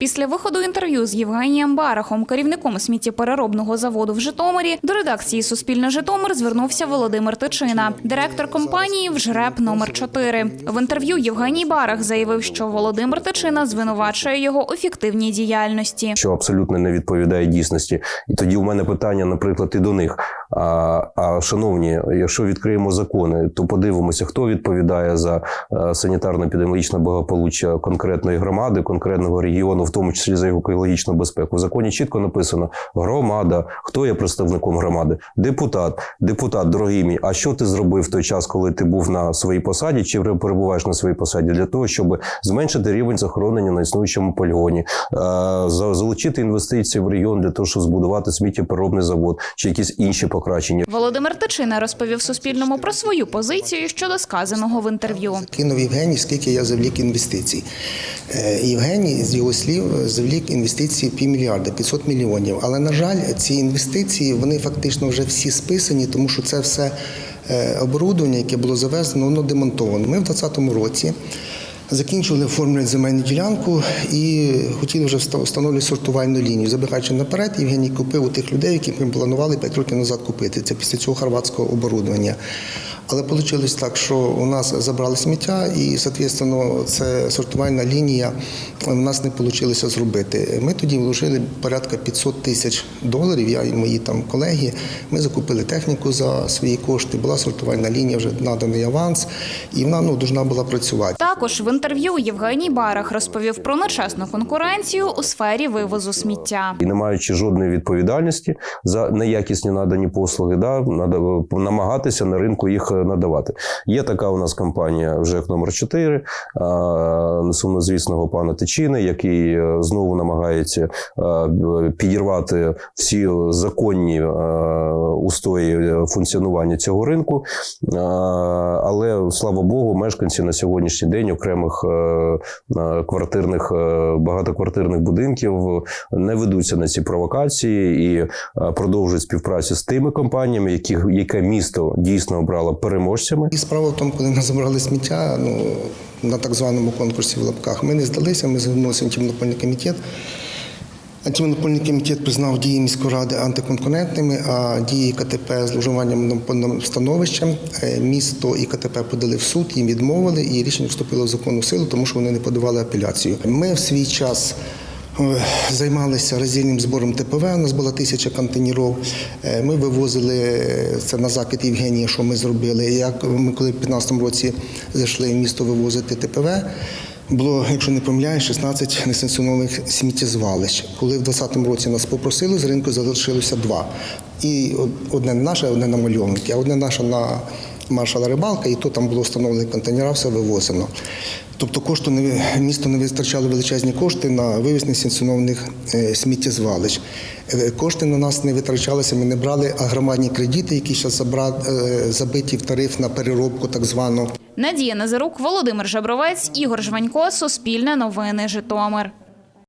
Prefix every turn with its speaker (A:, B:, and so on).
A: Після виходу інтерв'ю з Євгенієм Барахом, керівником сміттєпереробного заводу в Житомирі, до редакції Суспільне Житомир звернувся Володимир Тичина, директор компанії «Вжреп номер 4 В інтерв'ю Євгеній Барах заявив, що Володимир Тичина звинувачує його у фіктивній діяльності.
B: що абсолютно не відповідає дійсності. І тоді у мене питання, наприклад, і до них. А, а шановні, якщо відкриємо закони, то подивимося, хто відповідає за е, санітарно-епідеміологічне благополуччя конкретної громади, конкретного регіону, в тому числі за його екологічну безпеку. В законі чітко написано громада. Хто є представником громади? Депутат, депутат, дорогий мій. А що ти зробив в той час, коли ти був на своїй посаді, чи перебуваєш на своїй посаді, для того, щоб зменшити рівень захоронення на існуючому полігоні, е, залучити інвестиції в регіон для того, щоб збудувати сміттєпереробний завод чи якісь інші покращення.
A: Володимир Тичина розповів Суспільному про свою позицію щодо сказаного в інтерв'ю.
C: Кинув Євгеній, скільки я завлік інвестицій. Е, Євгеній, з його слів, завлік інвестиції півмільярда, 500 мільйонів. Але, на жаль, ці інвестиції вони фактично вже всі списані, тому що це все е, оборудовання, яке було завезено, воно демонтовано. Ми в 2020 році. Закінчили оформлювати земельну ділянку і хотіли вже вста- встановлювати сортувальну лінію. Забігаючи наперед, Євгеній купив у тих людей, які планували 5 років назад купити. Це після цього хорватського оборудовання. Але вийшло так, що у нас забрали сміття, і, соответственно, це сортувальна лінія у нас не вийшло зробити. Ми тоді вложили порядка 500 тисяч доларів. Я і мої там колеги. Ми закупили техніку за свої кошти. Була сортувальна лінія, вже наданий аванс, і вона ну должна була працювати.
A: Також в інтерв'ю Євгеній Барах розповів про нечесну конкуренцію у сфері вивозу сміття.
B: І не маючи жодної відповідальності за неякісні надані послуги, да, надо намагатися на ринку їх надавати. Є така у нас компанія ЖЕК номер 4 а, сумнозвісного пана Тичини, який е, знову намагається е, підірвати всі законні е, устої функціонування цього ринку. Але слава Богу, мешканці на сьогоднішній день окремих е, е, квартирних е, багатоквартирних будинків не ведуться на ці провокації і е, продовжують співпрацю з тими компаніями, які яке місто дійсно обрало переможцями.
C: І справа в тому, коли ми забрали сміття, ну на так званому конкурсі в лапках, ми не здалися, ми звернулися в комітет. Антимонопольний комітет признав дії міської ради антиконкурентними, а дії КТП зловживанням монопольним становищем. Е, Місто і КТП подали в суд, їм відмовили, і рішення вступило в законну силу, тому що вони не подавали апеляцію. Ми в свій час. е, Займалися роздільним збором ТПВ. У нас була тисяча контейнерів. Е, Ми вивозили це на закид Євгенія, що ми зробили. Як ми коли в 2015 році зайшли в місто вивозити ТПВ, було, якщо не помиляюсь, 16 несанкціонованих сміттєзвалищ. Коли в 2020 році нас попросили, з ринку залишилося два. І одне наше, одне на мальовники, а одне наше на маршала рибалка, і то там було встановлено контейнера, все вивозено. Тобто кошту не місто не вистачало величезні кошти на вивіз несанкціонованих е, сміттєзвалищ. Е, Кошти на нас не витрачалися, ми не брали агромадні кредити, які зараз забиті в тариф на переробку так звану.
A: Надія Назарук, Володимир Жабровець, Ігор Жванько, Суспільне новини, Житомир.